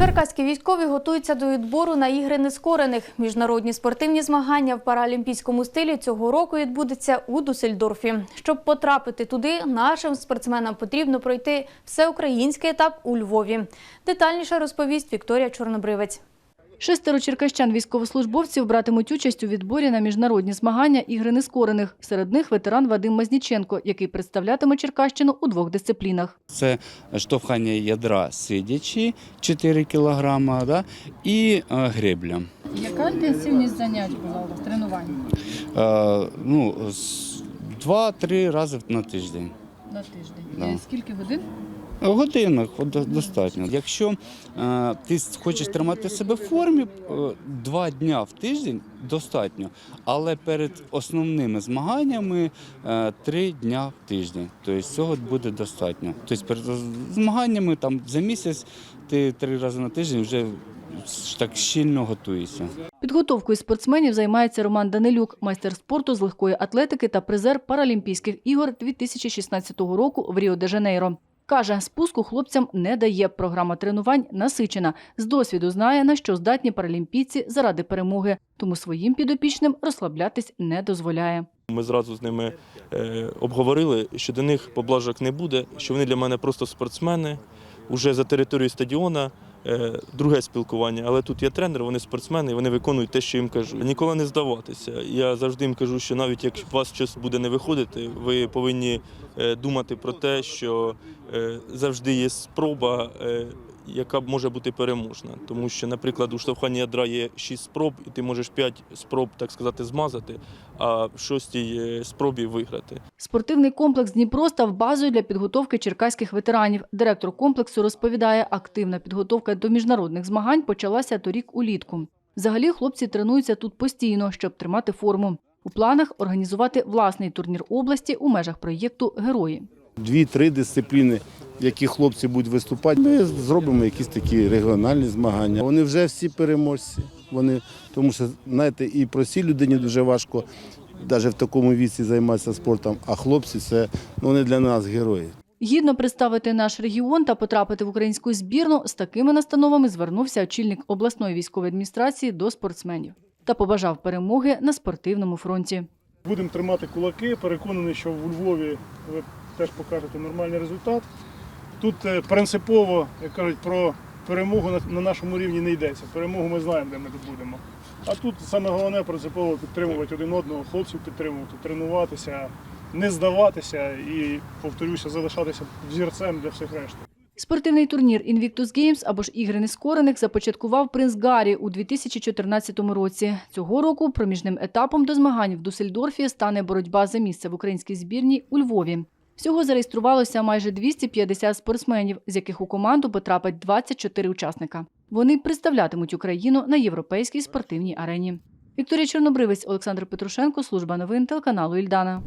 Черкаські військові готуються до відбору на ігри нескорених. Міжнародні спортивні змагання в паралімпійському стилі цього року відбудеться у Дусельдорфі. Щоб потрапити туди, нашим спортсменам потрібно пройти всеукраїнський етап у Львові. Детальніше розповість Вікторія Чорнобривець. Шестеро черкащан військовослужбовців братимуть участь у відборі на міжнародні змагання ігри нескорених. Серед них ветеран Вадим Мазніченко, який представлятиме Черкащину у двох дисциплінах. Це штовхання ядра сидячи 4 кг да, і е, гребля. Яка інтенсивність занять була у вас тренувань Е, ну, Два-три рази на тиждень. На тиждень? Да. Скільки годин? От до- достатньо. Якщо е, ти хочеш тримати себе в формі, е, два дня в тиждень достатньо. Але перед основними змаганнями е, три дня в тиждень. Тобто цього буде достатньо. Тобто перед змаганнями там за місяць ти три рази на тиждень вже так щільно готуєшся. Підготовкою спортсменів займається Роман Данилюк, майстер спорту з легкої атлетики та призер Паралімпійських ігор 2016 року в Ріо-де-Жанейро. Каже, спуску хлопцям не дає. Програма тренувань насичена. З досвіду знає, на що здатні паралімпійці заради перемоги. Тому своїм підопічним розслаблятись не дозволяє. Ми зразу з ними е, обговорили, що до них поблажок не буде, що вони для мене просто спортсмени. Уже за територією стадіона е, друге спілкування. Але тут є тренер, вони спортсмени, вони виконують те, що їм кажу. Ніколи не здаватися. Я завжди їм кажу, що навіть якщо вас щось буде не виходити, ви повинні е, думати про те, що е, завжди є спроба. Яка може бути переможна, тому що, наприклад, у штовханні ядра є 6 спроб, і ти можеш 5 спроб, так сказати, змазати, а в шостій е, спробі виграти. Спортивний комплекс Дніпро став базою для підготовки черкаських ветеранів. Директор комплексу розповідає, активна підготовка до міжнародних змагань почалася торік улітку. Взагалі хлопці тренуються тут постійно, щоб тримати форму. У планах організувати власний турнір області у межах проєкту Герої. Дві-три дисципліни, які хлопці будуть виступати. Ми зробимо якісь такі регіональні змагання. Вони вже всі переможці. Вони, тому що, знаєте, і простій людині дуже важко навіть в такому віці займатися спортом, а хлопці це ну, вони для нас герої. Гідно представити наш регіон та потрапити в українську збірну з такими настановами звернувся очільник обласної військової адміністрації до спортсменів та побажав перемоги на спортивному фронті. Будемо тримати кулаки. Переконаний, що в Львові ви теж покажете нормальний результат. Тут е, принципово, як кажуть, про перемогу на- на нашому рівні не йдеться. Перемогу ми знаємо, де ми тут будемо. А тут саме головне принципово підтримувати один одного, хлопців підтримувати, тренуватися, не здаватися і, повторюся, залишатися взірцем для всіх решти. Спортивний турнір Invictus Games або ж ігри нескорених започаткував принц Гаррі у 2014 році. Цього року проміжним етапом до змагань в Дусельдорфі стане боротьба за місце в українській збірній у Львові. Всього зареєструвалося майже 250 спортсменів, з яких у команду потрапить 24 учасника. Вони представлятимуть Україну на європейській спортивній арені. Вікторія Чорнобривець, Олександр Петрушенко, служба новин телеканалу Ільдана.